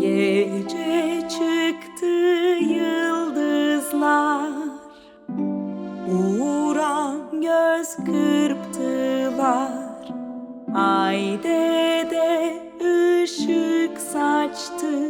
Gece çıktı yıldızlar. Uğran göz kırptılar. Ay dede ışık saçtı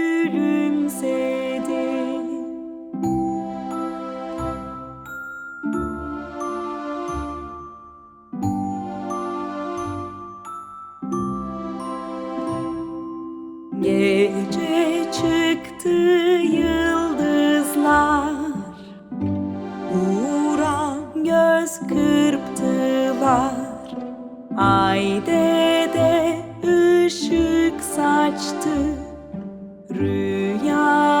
çıktı yıldızlar Uğran göz kırptılar. Ay dede ışık saçtı Rüyanı